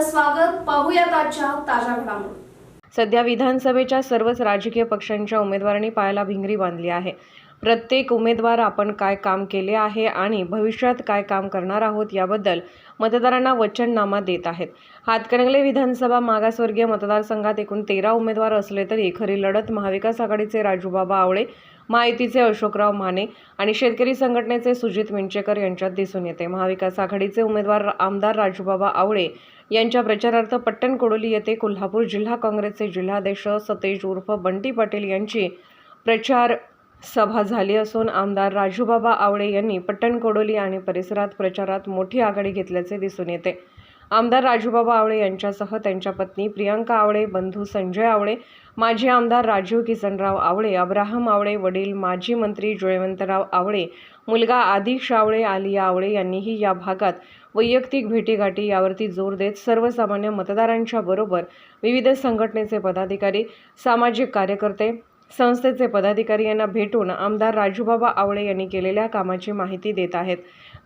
स्वागत पाहूयात आजच्या ताज्या घडामोडी. सध्या विधानसभेच्या सर्वच राजकीय पक्षांच्या उमेदवारांनी पायाला भिंगरी बांधली आहे. प्रत्येक उमेदवार आपण काय काम केले आहे आणि भविष्यात काय काम करणार आहोत याबद्दल मतदारांना वचननामा देत आहेत. हातकणंगले विधानसभा मागासवर्गीय मतदारसंघात एकूण तेरा उमेदवार असले तरी खरी लढत महाविकास आघाडीचे राजूबाबा आवळे महायुतीचे अशोकराव माने आणि शेतकरी संघटनेचे सुजित मिंचेकर यांच्यात दिसून येते. महाविकास आघाडीचे उमेदवार आमदार राजूबाबा आवळे यांच्या प्रचारार्थ पट्टण कोडोली येथे कोल्हापूर जिल्हा काँग्रेसचे जिल्हाध्यक्ष सतेज उर्फ बंटी पाटील यांची प्रचार सभा झाली असून आमदार राजूबाबा आवळे यांनी पट्टण कोडोली आणि परिसरात प्रचारात मोठी आघाडी घेतल्याचे दिसून येते. आमदार राजूबाबा आवळे यांच्यासह त्यांच्या पत्नी प्रियांका आवळे बंधू संजय आवळे माजी आमदार राजीव किसनराव आवळे अब्राहम आवळे वडील माजी मंत्री जयवंतराव आवळे मुलगा आदिश आवळे आलिया आवळे यांनीही या भागात वैयक्तिक भेटीगाठी यावरती जोर देत सर्वसामान्य मतदारांच्या बरोबर विविध संघटनेचे पदाधिकारी सामाजिक कार्यकर्ते संस्थेचे पदाधिकारी यांना भेटून आमदार राजूबाबा आवळे यांनी केलेल्या कामाची माहिती देत आहेत.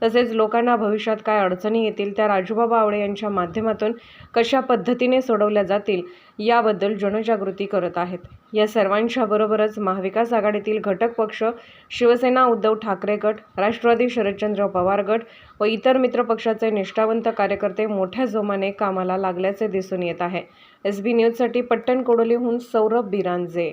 तसेच लोकांना भविष्यात काय अडचणी येतील त्या राजूबाबा आवळे यांच्या माध्यमातून कशा पद्धतीने सोडवल्या जातील याबद्दल जनजागृती करत आहेत. या सर्वांच्या बरोबरच महाविकास आघाडीतील घटक पक्ष शिवसेना उद्धव ठाकरे गट राष्ट्रवादी शरदचंद्र पवार गट व इतर मित्रपक्षाचे निष्ठावंत कार्यकर्ते मोठ्या जोमाने कामाला लागल्याचे दिसून येत आहे. एस बी न्यूजसाठी पट्टण कोडोलीहून सौरभ बिरांजे.